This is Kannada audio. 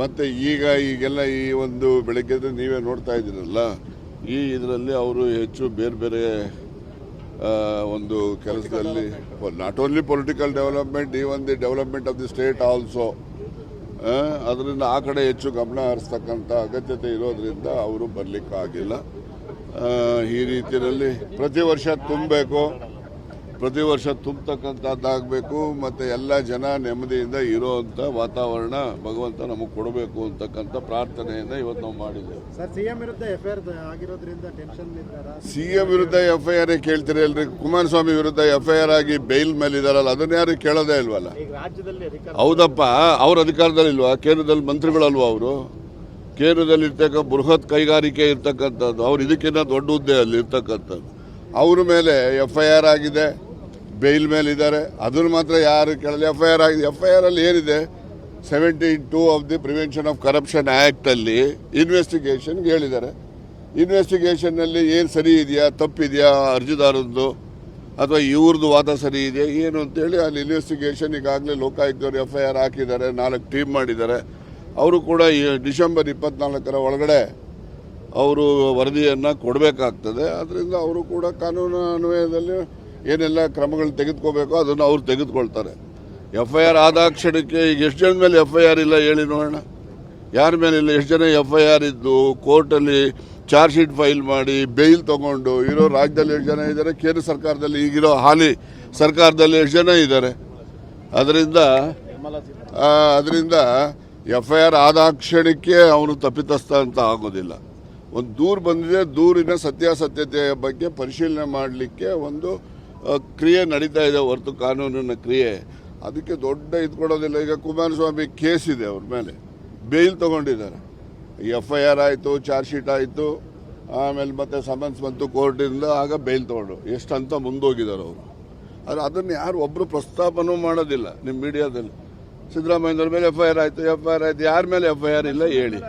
ಮತ್ತು ಈಗ ಈಗೆಲ್ಲ ಈ ಒಂದು ಬೆಳಗ್ಗೆ ನೀವೇ ನೋಡ್ತಾ ಇದ್ದೀರಲ್ಲ ಈ ಇದರಲ್ಲಿ ಅವರು ಹೆಚ್ಚು ಬೇರೆ ಬೇರೆ ಒಂದು ಕೆಲಸದಲ್ಲಿ ನಾಟ್ ಓನ್ಲಿ ಪೊಲಿಟಿಕಲ್ ಡೆವಲಪ್ಮೆಂಟ್ ಈ ಒಂದು development of the state also ಅದರಿಂದ ಆ ಕಡೆ ಹೆಚ್ಚು ಗಮನ ಹರಿಸ್ತಕ್ಕಂಥ ಅಗತ್ಯತೆ ಇರೋದ್ರಿಂದ ಅವರು ಬರಲಿಕ್ಕಾಗಿಲ್ಲ. ಈ ರೀತಿಯಲ್ಲಿ ಪ್ರತಿ ವರ್ಷ ತುಂಬಬೇಕು. ಪ್ರತಿ ವರ್ಷ ತುಂಬತಕ್ಕಂಥದ್ದಾಗಬೇಕು ಮತ್ತು ಎಲ್ಲ ಜನ ನೆಮ್ಮದಿಯಿಂದ ಇರೋವಂಥ ವಾತಾವರಣ ಭಗವಂತ ನಮಗೆ ಕೊಡಬೇಕು ಅಂತಕ್ಕಂಥ ಪ್ರಾರ್ಥನೆಯಿಂದ ಇವತ್ತು ನಾವು ಮಾಡಿದ್ದೇವೆ. ಸರ್ ಸಿಎಂ ವಿರುದ್ಧ ಎಫ್ಐಆರ್ ಆಗಿರೋದ್ರಿಂದ ಟೆನ್ಷನ್ ಇದ್ದಾರಾ? ಸಿ ಎಂ ವಿರುದ್ಧ ಎಫ್ ಐ ಆರ್ ಕೇಳ್ತೀರಿ ಅಲ್ರಿ ಕುಮಾರಸ್ವಾಮಿ ವಿರುದ್ಧ ಎಫ್ ಐ ಆರ್ ಆಗಿ ಬೈಲ್ ಮೇಲೆ ಇದಾರಲ್ಲ ಅದನ್ನ ಯಾರು ಕೇಳೋದೇ ಇಲ್ವಲ್ಲ? ಈಗ ರಾಜ್ಯದಲ್ಲಿ ಅಧಿಕಾರ ಹೌದಪ್ಪ ಅವ್ರ ಅಧಿಕಾರದಲ್ಲಿ ಇಲ್ವಾ? ಕೇಂದ್ರದಲ್ಲಿ ಮಂತ್ರಿಗಳಲ್ವಾ ಅವರು? ಕೇಂದ್ರದಲ್ಲಿ ಇರ್ತಕ್ಕ ಬೃಹತ್ ಕೈಗಾರಿಕೆ ಇರ್ತಕ್ಕಂಥದ್ದು ಅವ್ರು ಇದಕ್ಕಿಂತ ದೊಡ್ಡ ಹುದ್ದೆ ಅಲ್ಲಿ ಇರ್ತಕ್ಕಂಥದ್ದು. ಅವ್ರ ಮೇಲೆ ಎಫ್ ಐ ಆರ್ ಆಗಿದೆ. ಬೇಲ್ ಮೇಲೆ ಇದ್ದಾರೆ. ಅದನ್ನು ಮಾತ್ರ ಯಾರು ಕೇಳಲ್ಲ ಎಫ್ ಐ ಆರ್ ಆಗಿದೆ ಎಫ್ ಐ ಆರ್ ಅಲ್ಲಿ ಏನಿದೆ? Seventy two of the prevention of corruption ಆ್ಯಕ್ಟಲ್ಲಿ ಇನ್ವೆಸ್ಟಿಗೇಷನ್ಗೆ ಹೇಳಿದ್ದಾರೆ. ಇನ್ವೆಸ್ಟಿಗೇಷನ್ನಲ್ಲಿ ಏನು ಸರಿ ಇದೆಯಾ? ತಪ್ಪಿದೆಯಾ? ಅರ್ಜಿದಾರದ್ದು ಅಥವಾ ಇವ್ರದ್ದು ವಾದ ಸರಿ ಇದೆಯಾ? ಏನು ಅಂತೇಳಿ ಅಲ್ಲಿ ಇನ್ವೆಸ್ಟಿಗೇಷನ್ ಈಗಾಗಲೇ ಲೋಕಾಯುಕ್ತವ್ರು ಎಫ್ ಐ ಆರ್ ಹಾಕಿದ್ದಾರೆ. ನಾಲ್ಕು ಟೀಮ್ ಮಾಡಿದ್ದಾರೆ. ಅವರು ಕೂಡ ಈ ಡಿಸೆಂಬರ್ ಇಪ್ಪತ್ನಾಲ್ಕರ ಒಳಗಡೆ ಅವರು ವರದಿಯನ್ನು ಕೊಡಬೇಕಾಗ್ತದೆ. ಅದರಿಂದ ಅವರು ಕೂಡ ಕಾನೂನು ಅನ್ವಯದಲ್ಲಿ ಏನೆಲ್ಲ ಕ್ರಮಗಳು ತೆಗೆದುಕೋಬೇಕೋ ಅದನ್ನು ಅವ್ರು ತೆಗೆದುಕೊಳ್ತಾರೆ. ಎಫ್ ಐ ಆರ್ ಆದ ಕ್ಷಣಕ್ಕೆ ಈಗ ಎಷ್ಟು ಜನ ಮೇಲೆ ಎಫ್ ಐ ಆರ್ ಇಲ್ಲ ಹೇಳಿ ನೋಡೋಣ. ಯಾರ ಮೇಲೆ ಇಲ್ಲ? ಎಷ್ಟು ಜನ ಎಫ್ ಐ ಆರ್ ಇದ್ದು ಕೋರ್ಟಲ್ಲಿ ಚಾರ್ಜ್ ಶೀಟ್ ಫೈಲ್ ಮಾಡಿ ಬೇಲ್ ತೊಗೊಂಡು ಇರೋ ರಾಜ್ಯದಲ್ಲಿ ಎಷ್ಟು ಜನ ಇದ್ದಾರೆ? ಕೇಂದ್ರ ಸರ್ಕಾರದಲ್ಲಿ ಈಗಿರೋ ಹಾಲಿ ಸರ್ಕಾರದಲ್ಲಿ ಎಷ್ಟು ಜನ ಇದ್ದಾರೆ? ಅದರಿಂದ ಅದರಿಂದ ಎಫ್ ಐ ಆರ್ ಆದ ಕ್ಷಣಕ್ಕೆ ಅವನು ತಪ್ಪಿತಸ್ಥ ಅಂತ ಆಗೋದಿಲ್ಲ. ಒಂದು ದೂರು ಬಂದಿದೆ, ದೂರಿನ ಸತ್ಯಾಸತ್ಯತೆಯ ಬಗ್ಗೆ ಪರಿಶೀಲನೆ ಮಾಡಲಿಕ್ಕೆ ಒಂದು ಕ್ರಿಯೆ ನಡೀತಾ ಇದೆ, ಹೊರತು ಕಾನೂನಿನ ಕ್ರಿಯೆ. ಅದಕ್ಕೆ ದೊಡ್ಡ ಇದು ಕೊಡೋದಿಲ್ಲ. ಈಗ ಕುಮಾರಸ್ವಾಮಿ ಕೇಸ್ ಇದೆ ಅವ್ರ ಮೇಲೆ. ಬೇಲ್ ತಗೊಂಡಿದ್ದಾರೆ. ಎಫ್ ಐ ಆರ್ ಆಯಿತು, ಚಾರ್ಜ್ ಶೀಟ್ ಆಯಿತು, ಆಮೇಲೆ ಮತ್ತೆ ಸಮನ್ಸ್ ಬಂತು ಕೋರ್ಟಿಂದ, ಆಗ ಬೇಲ್ ತಗೊಂಡು. ಎಷ್ಟಂತ ಮುಂದೋಗಿದ್ದಾರೆ ಅವರು. ಆದರೆ ಅದನ್ನು ಯಾರು ಒಬ್ಬರು ಪ್ರಸ್ತಾಪನೂ ಮಾಡೋದಿಲ್ಲ ನಿಮ್ಮ ಮೀಡಿಯಾದಲ್ಲಿ. ಸಿದ್ದರಾಮಯ್ಯನವ್ರ ಮೇಲೆ ಎಫ್ ಐ ಆರ್ ಆಯಿತು ಎಫ್ ಐ ಆರ್ ಆಯಿತು, ಯಾರ ಮೇಲೆ ಎಫ್ ಐ ಆರ್ ಇಲ್ಲ ಹೇಳಿ.